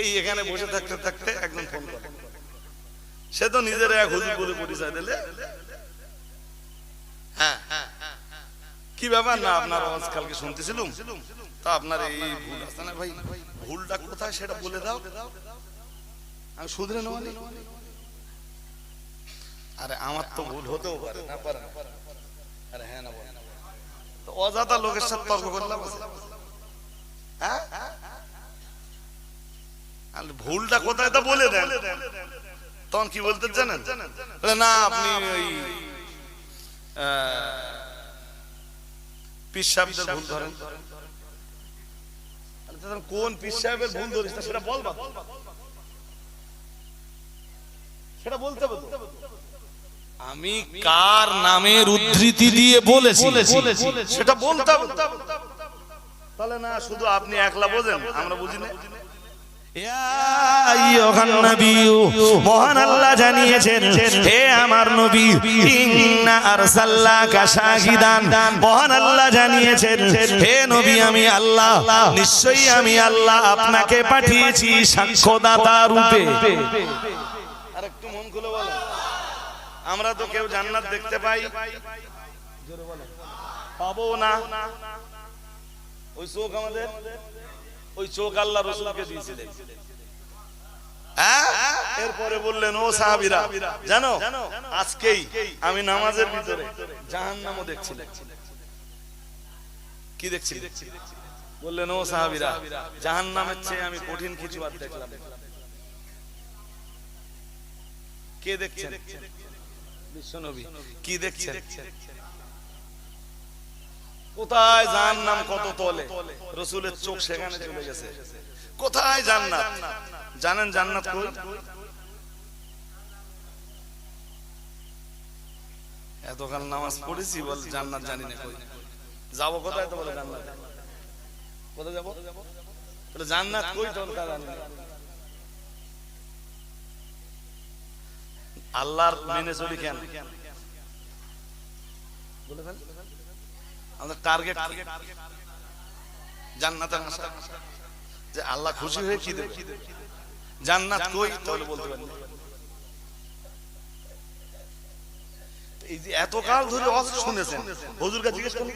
এই এখানে বসে থাকতে থাকতে একজন ফোন করে। সে তো নিজের এক হুজুর বলে পরিচয় দিলে। হ্যাঁ কি ব্যাপার? না, আপনার আওয়াজ কালকে শুনতেছিলাম? তা আপনার এই ভুল আছে না ভাই, ভুলটা কোথায় সেটা বলে দাও। আমি শুধরে নেওয়া আরে, আমার তো ভুল হতেও পারে, না পারে। আরে হ্যাঁ লোকের সাথে তর্ক করলাম। হ্যাঁ? ভুলটা কোথায় তা বলে দেন। তখন কি বলতে জানেন? না আপনি ওই সাহেবদের ভুল ধরেন। কোন সাহেবের ভুল ধরিস সেটা বলবা সেটা বলতে হবে আমি কার নামের উদ্ধৃতি দিয়ে বলেছি? সেটা বলতে হবে তাহলে না শুধু আপনি একলা বোঝেন আমরা বুঝি না। মহান আল্লাহ জানিয়েছেন, হে আমার নবী মহান আল্লাহ জানিয়েছেন, হে নবী, আমি আল্লাহ, নিশ্চয়ই আমি আল্লাহ আপনাকে পাঠিয়েছি সাক্ষ্যদাতা রূপে। আর একটু মন খুলে বলো। আমরা তো কেউ জান্নাত দেখতে পাই। পাবো না। ওই চোখ আমাদের। ওই চোখ আল্লাহ রসুলকে দিয়েছিলেন। হ্যাঁ? এরপরে বললেন ও সাহাবিরা জানো আজকেই আমি নামাজের ভিতরে জাহান নামও দেখছিলাম। কি দেখছি বললেন ও সাহাবিরা জাহান নামের চেয়ে আমি কঠিন কিছু আর দেখলাম কে দেখছেন? বিশ্বনবী। কি দেখছেন? কোথায় জাহান নাম কত তলে? রসুলের চোখ সেখানে চলে গেছে। কোথায় জান্নাত? জানেন জান্নাত কই? এতকাল নামাজ পড়েছি বল, জান্নাত জানি না কই। যাব কোথায় তো বলে জান্নাত? কোথায় যাব? বলে জান্নাত কই তোর তা জানি আল্লাহর মেনে চলি কেন? বলে ফেল। আমাদের টার্গেট জান্নাতের আশা। যে আল্লাহ খুশি হয়ে কি দেবে? জান্নাত কই? তাহলে বলতে এই যে এতকাল ধরে অস শুনেছেন হুজুর কাছে জিজ্ঞেস করতে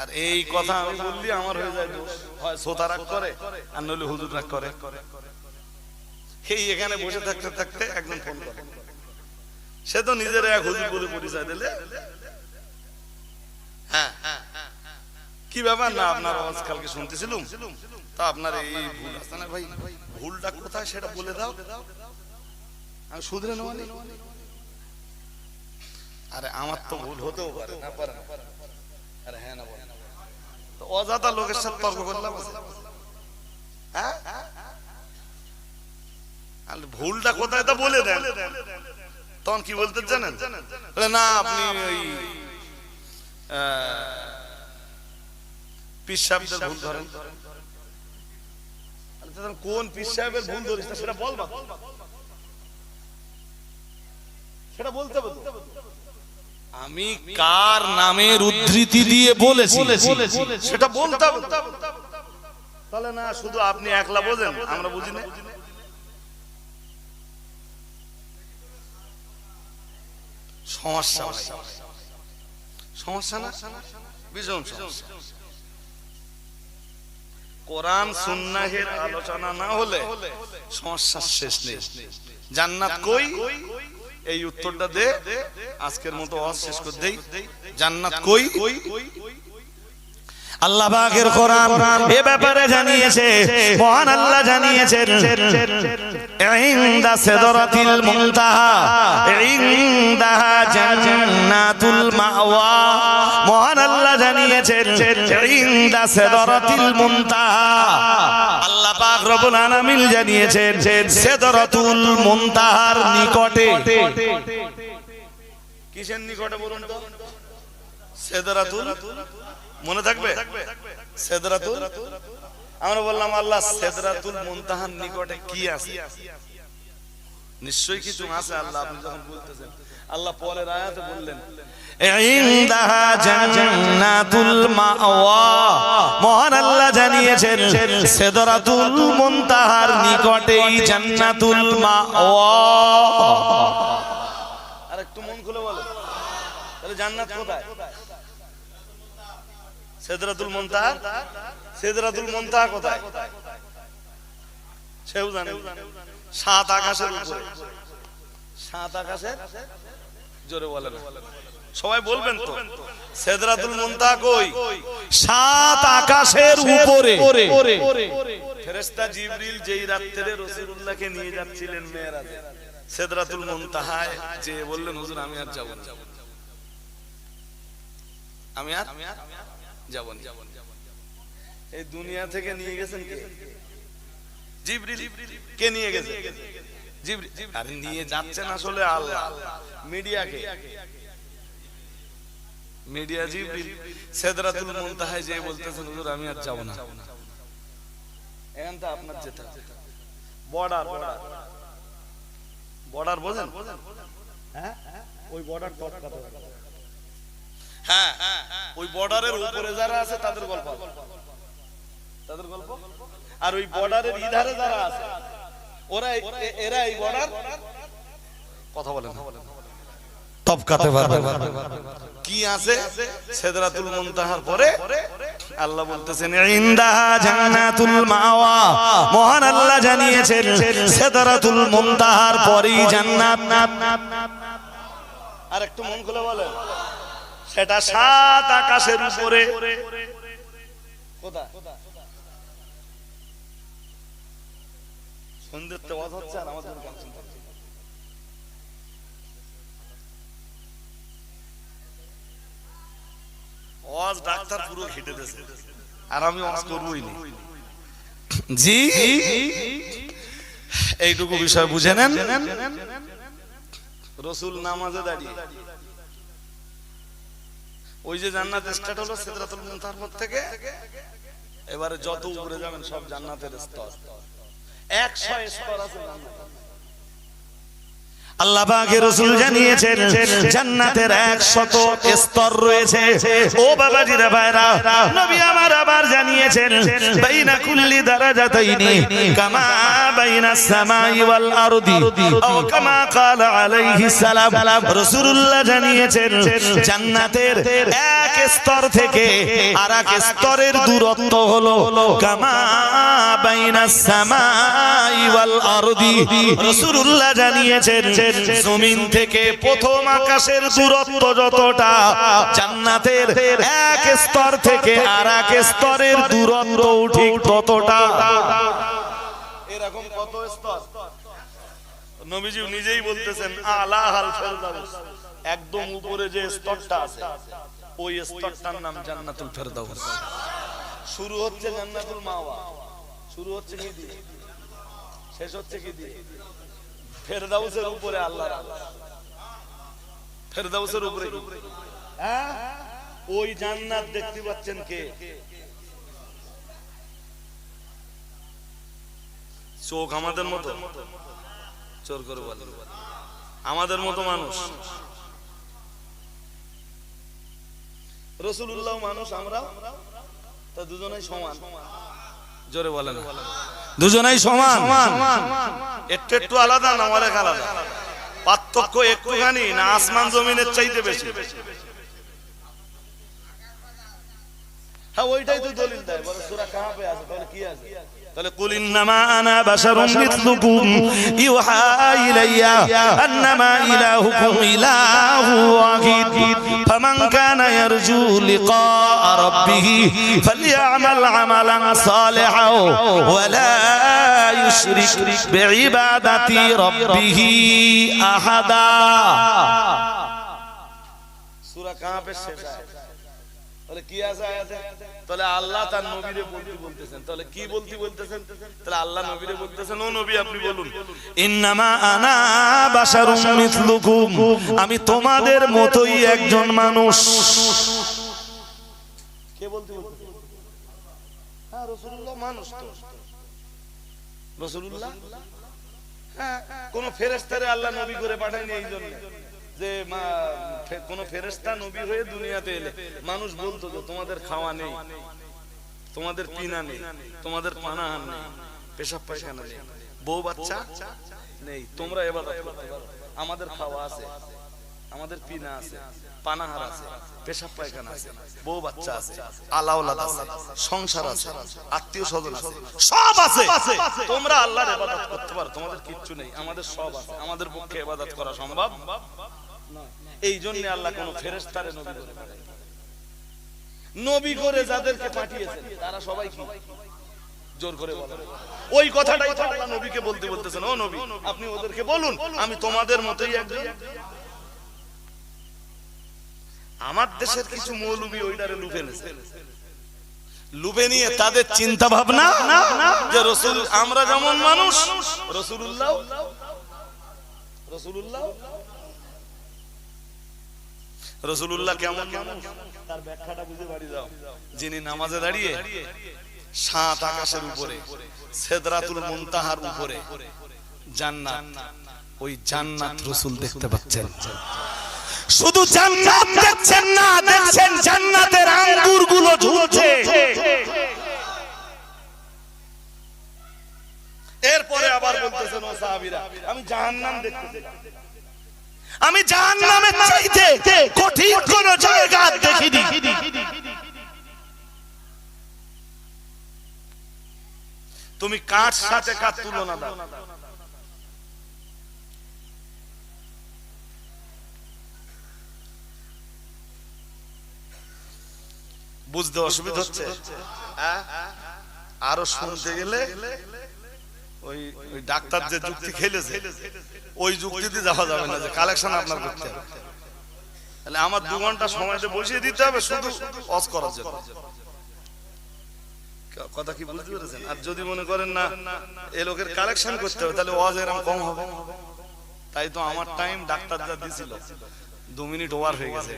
আর এই কথা আমি বললি আমার হয়ে যায় দোষ। হয় শ্রোতা রাগ করে আর নইলে হুজুর রাগ করে। এই এখানে বসে থাকতে থাকতে একজন ফোন করে। সে তো নিজের এক হুজুর বলে পরিচয় দিলে। হ্যাঁ কি ব্যাপার না আপনার আওয়াজ কালকে শুনতেছিলাম? তা আপনার এই ভুল আছে না ভাই ভুলটা কোথায় সেটা বলে দাও। আমি শুধরে নেওয়া। আরে আমার তো ভুল হতেও পারে না পারে আরে হ্যাঁ না বল। তো অজাতা লোকের সাথে তর্ক করলাম হ্যাঁ? ভুলটা কোথায় তা বলে দেন। তখন কি বলতে জানেন না আপনি ওই সাহেবদের ভুল ধরেন কোন সাহেবের ভুল ধরিস সেটা বলবা সেটা বলতে হবে আমি কার নামের উদ্ধৃতি দিয়ে বলেছি সেটা বলতে হবে তো। তাহলে না শুধু আপনি একলা বোঝেন আমরা বুঝি না সমস্যা ভাই। সমস্যা না? ভীষণ কোরআন, সুন্নাহের আলোচনা না হলে সমস্যার শেষ নেই। জান্নাত কই? এই উত্তরটা দে। আজকের মতো অশেষ শেষ করে দেই। জান্নাত কই? আল্লাহ কোরআন এ ব্যাপারে জানিয়েছে, মহান আল্লাহ জানিয়েছেন মুনতাহা জান্নাতুল মাওয়া। মহান আল্লাহ জানিয়েছেন মুনতাহা। আল্লাহ পাক রব্বুল আলামিন জানিয়েছেন মুনতাহার নিকটে। কিসের নিকটে বলুন তো? সেদরাতুল? মনে থাকবে? সেদরাতুল? আমরা বললাম, আল্লাহ, সেদরাতুল মুনতাহার নিকটে কি আছে? নিশ্চয়ই কিছু আছে, আল্লাহ, আপনি যখন বলতেছেন। আল্লাহ পরের আয়াতে বললেন মহান আল্লাহ মন খুলে বলো জান্নাত কোথায়? সেদরাতুল মুনতাহা? সেদরাতুল মুনতাহা কোথায়? সেও জানে। সাত আকাশের উপরে। সাত আকাশের? জোরে সবাই বলবেন তো। সেদরাতুল মুনতাহা কই? সাত আকাশের উপরে। ফেরেশতা জিবরিল যেই রাত্রে রাসূলুল্লাহকে নিয়ে যাচ্ছিলেন মেরাজে সিদরাতুল মুনতাহায়, যে বললেন, হুজুর, আমি আর যাব না। আমি আর যাব না এই দুনিয়া থেকে নিয়ে গেছেন কে? জিবরিল। কে নিয়ে গেছে? জিবরিল। আরে নিয়ে যাচ্ছেন আসলে আল্লাহ। মিডিয়াকে। মিডিয়া জিবরিল। সিদরাতুল মুনতাহায় যে বলতেছেন হুজুর আমি আর যাব না। এখানটা আপনার যেটা। বর্ডার। বর্ডার বর্ডার বোঝেন? হ্যাঁ? ওই বর্ডার টপকাতে হ্যাঁ। ওই বর্ডারের উপরে যারা আছে তাদের গল্প তাদের গল্প? আর ওই বর্ডারের ইধারে যারা আছে ওরা এরা এই বর্ডার কথা পারবে কি আছে? সেদরাতুল মুনতাহার পরে আল্লাহ বলতেছেন ইনদাহা জান্নাতুল মাওয়া। মহান আল্লাহ জানিয়েছেন সিদরাতুল মুনতাহার পরেই জান্নাত। আর একটু মন খুলে বলেন। সেটা সাত আকাশের উপরে। কোথায়? সন্ধ্যের তো ওয়াজ হচ্ছে আর আমাদের গান শুনতে হচ্ছে। ওয়াজ ডাক্তার পুরো খেটে দিয়েছে। আর আমি ওয়াজ করবোই না। জি। এইটুকু বিষয় বুঝে নেন। রসুল নামাজে দাঁড়িয়ে। ওই যে জান্নাত স্টার্ট হলো, সিদরাতুল মুনতাহার পর থেকে। এবারে যত উপরে যাবেন, সব জান্নাতের স্তর। 100 স্তর আছে রাসূল জানিয়েছেন, জান্নাতের 100 স্তর রয়েছে। ও নবী আমার আবার জানিয়েছেন, বাইনা কুল্লি কামা বাইনা সামাই ওয়াল আরদি। কামা ক্বালা আলাইহিস সালাম। রাসূলুল্লাহ জানিয়েছেন, জান্নাতের এক স্তর থেকে আরেক স্তরের দূরত্ব হলো কামা বাইনা সামাই ওয়াল আরদি। রাসূলুল্লাহ জানিয়েছেন জমিন থেকে প্রথম আকাশের দূরত্ব যতটা, জান্নাতের এক স্তর থেকে আর এক স্তরের দূরত্ব ঠিক ততটা। এরকম কত স্তর? নবীজি নিজেই বলতেছেন আলা হাল একদম উপরে যে স্তরটা আছে, ওই স্তরটার নাম জান্নাতুল ফেরদাউস। শুরু হচ্ছে জান্নাতুল মাওয়া। শুরু হচ্ছে কি দিয়ে? শেষ হচ্ছে কি দিয়ে? ফেরদাউসের উপরে ফেরদাউসের উপরে। হ্যাঁ? ওই জান্নাত দেখতে পাচ্ছেন কে? চোখ আমাদের মতো। চোর করে আমাদের মতো মানুষ। রসুল্লাহ মানুষ, আমরা? তা দুজনেই সমান। জোরে বলে না দুজনেই সমান। একটু একটু আলাদা না অনেক আলাদা? পার্থক্য একটুখানি না আসমান জমিনের চাইতে বেশি? হ্যাঁ ওইটাই তো দলিল দেয় বলে সূরা কাহা পে আছে তাহলে কি আছে? তাহলে কুল ইন্নামা আনা বাশারুম মিথলুকুম ইউহা ইলাইয়া, আন্নামা ইলাহুকুম ইলাহু ওয়াহিদ। ফামান কানা ইয়ারজু লিকা রাব্বিহ ওয়া লা ইউশরিক বিইবাদাতি রাব্বিহ আহাদা। সূরা কাহা পে শেষ আয়াত। তাহলে কি আছে আয়াতে? তাহলে আল্লাহ তার নবীরে বলতে বলতেছেন। তাহলে কি বলতে বলতেছেন? তাহলে আল্লাহ নবীরে বলতেছেন ও নবী আপনি বলুন। ইন্নামা আনা বাশারুম মিথলুকুম আমি তোমাদের মতোই একজন মানুষ। কে বলতে বলতেছেন হ্যাঁ মানুষ তো। হ্যাঁ কোন ফেরেস্তারে আল্লাহ নবী করে পাঠায়নি এই জন্য। যে কোন ফেরেস্তা নবী হয়ে দুনিয়াতে এলে, মানুষ বলতো যে তোমাদের খাওয়া নেই, তোমাদের পিনা নেই, তোমাদের পানাহার নেই, পেশাব পায়খানা নেই, বউ বাচ্চা নেই, তোমরা এবার আমাদের খাওয়া আছে, আমাদের পিনা আছে, পানাহার আছে, পেশাব পায়খানা আছে, বউ বাচ্চা আছে আলাওলাদ আছে, সংসার আছে, আত্মীয় স্বজন আছে, সব আছে তোমরা আল্লাহর ইবাদত করতে পারো, তোমাদের কিচ্ছু নেই, আমাদের সব আছে, আমাদের পক্ষে ইবাদত করা সম্ভব। এই জন্য আল্লাহ কোন ফেরেশতারে নবী করে নবী করে যাদেরকে তারা সবাই কি? জোর করে বলেন। ওই কথাটাই তো আল্লাহ নবীকে বলতে বলতেছেন। ও নবী, আপনি ওদেরকে বলুন, আমি তোমাদের মতোই একজন। আমার দেশের কিছু মৌলবী ওইটারে লুফে নেছে লুফে নিয়ে তাদের চিন্তা ভাবনা যে রসুল, আমরা যেমন মানুষ রসুল্লাহ রসুল্লাহ রসুল্লাহ কেমন? তার ব্যাখ্যাটা বুঝে বাড়ি যাও। যিনি নামাজে দাঁড়িয়ে সাত আকাশের উপরে সেদরাতুল মুনতাহার উপরে জান্নাত ওই জান্নাত রসুল দেখতে পাচ্ছেন। শুধু জান্নাত দেখছেন না দেখছেন জান্নাতের আঙ্গুরগুলো ঝুলছে। এরপরে আবার বলতেছেন ও সাহাবীরা আমি জাহান্নাম দেখতেছি আমি জাহান্নামের চাইতে কঠিন কোন জায়গা দেখিনি তুমি কার সাথে কার তুলনা দাও? বুঝতে অসুবিধা হচ্ছে? হ্যাঁ? আরও শুনতে গেলে ওই ওই ডাক্তার যে যুক্তি খেলেছে, ওই যুক্তিতে যাওয়া যাবে না যে কালেকশন আপনার করতে হবে। তাহলে আমার দু ঘণ্টা সময়তে বসিয়ে দিতে হবে শুধু অস করার জন্য। কথা কি বুঝতে পেরেছেন? আর যদি মনে করেন না, এ লোকের কালেকশন করতে হবে, তাহলে ওয়াজ এরকম কম হবে। তাই তো আমার টাইম ডাক্তার যা দিছিল, দু মিনিট ওভার হয়ে গেছে।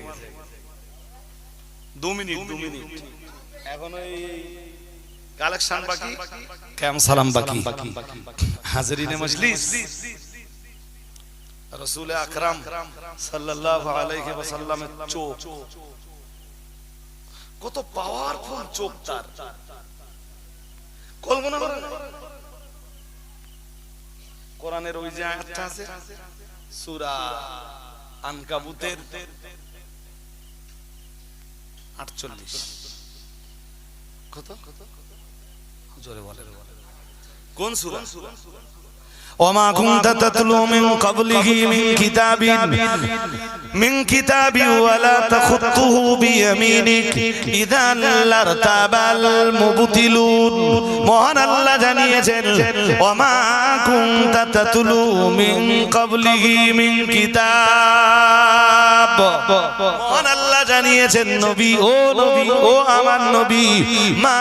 দু মিনিট দু মিনিট। এখন ওই কালেকশন বাকি? কেম সালাম বাকি? হাজরিনে মজলিস? রসুল আকরাম সাল্লাল্লাহু আলাইহি ওয়াসাল্লামের চোখ। কত পাওয়ারফুল চোখ তার। কল্পনা করেন কোরআনের ওই যে আয়াতটা আছে সূরা আনকাবুতের 48 কত? জোরে বলেন। কোন সূরা? وما كنت تتلو من قبله من كتاب من كتاب ولا تخطه بيمينك إذا لارتاب المبتلون মহান আল্লাহ জানিয়েছেন ওমা কুনতা তাতলু মিন ক্বাবলিহি মিন কিতাব মহান আল্লাহ জানিয়েছেন নবী ও নবী ও আমার নবী মা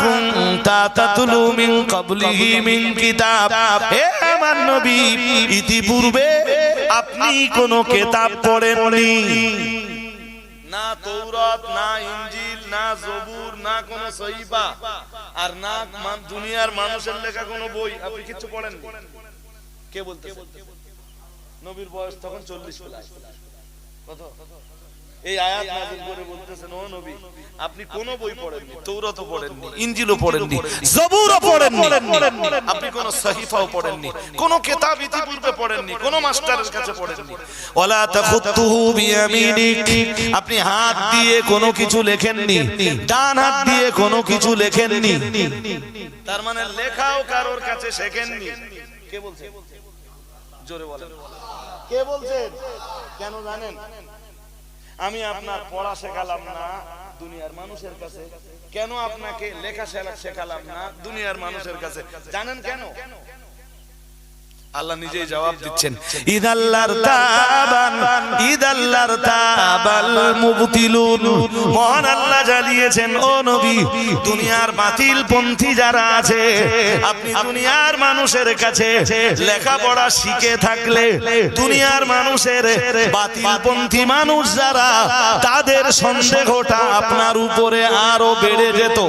কুনতা তাতলু মিন ক্বাবলিহি মিন কিতাব হে আমার নবী, ইতিপূর্বে আপনি কোন কেতাব পড়েননি। না তৌরাত না ইনজিল, না জবুর, না কোন সহিফা, আর না দুনিয়ার মানুষের লেখা কোন বই আপনি কিছু পড়েন কে নবীর বয়স তখন চল্লিশ কত? এই আয়াত নাযিল করে বলতেছেন ও নবী আপনি কোন বই পড়েননি তৌরাতও পড়েননি ইনজিলও পড়েননি জবুরও পড়েননি আপনি কোন সহিফাও পড়েননি কোন কিতাব ইতিপূর্বে পড়েননি কোন মাস্টারের কাছে পড়েননি। ওয়ালা তাখুতুহু বিয়ামিনিক আপনি হাত দিয়ে কোনো কিছু লেখেননি ডান হাত দিয়ে কোনো কিছু লেখেননি তার মানে লেখাও কারোর কাছে শেখেননি। কে বলছে? জোরে বলেন। কে বলছেন? কেন জানেন? আমি আপনার পড়া শেখালাম না দুনিয়ার মানুষের কাছে। কেন আপনাকে লেখা শেখা শেখালাম না দুনিয়ার মানুষের কাছে? জানেন কেন? আল্লাহ নিজেই জবাব দিচ্ছেন। ইদাল্লার তাবান ইদাল্লার তাবাল মুবতিলুন। মহান আল্লাহ জানিয়েছেন ও নবী দুনিয়ার বাতিল পন্থী যারা আছে আপনি দুনিয়ার মানুষের কাছে লেখাপড়া শিখে থাকলে দুনিয়ার মানুষের বাতিল পন্থী মানুষ যারা তাদের সন্দেহটা আপনার উপরে আরও বেড়ে যেত।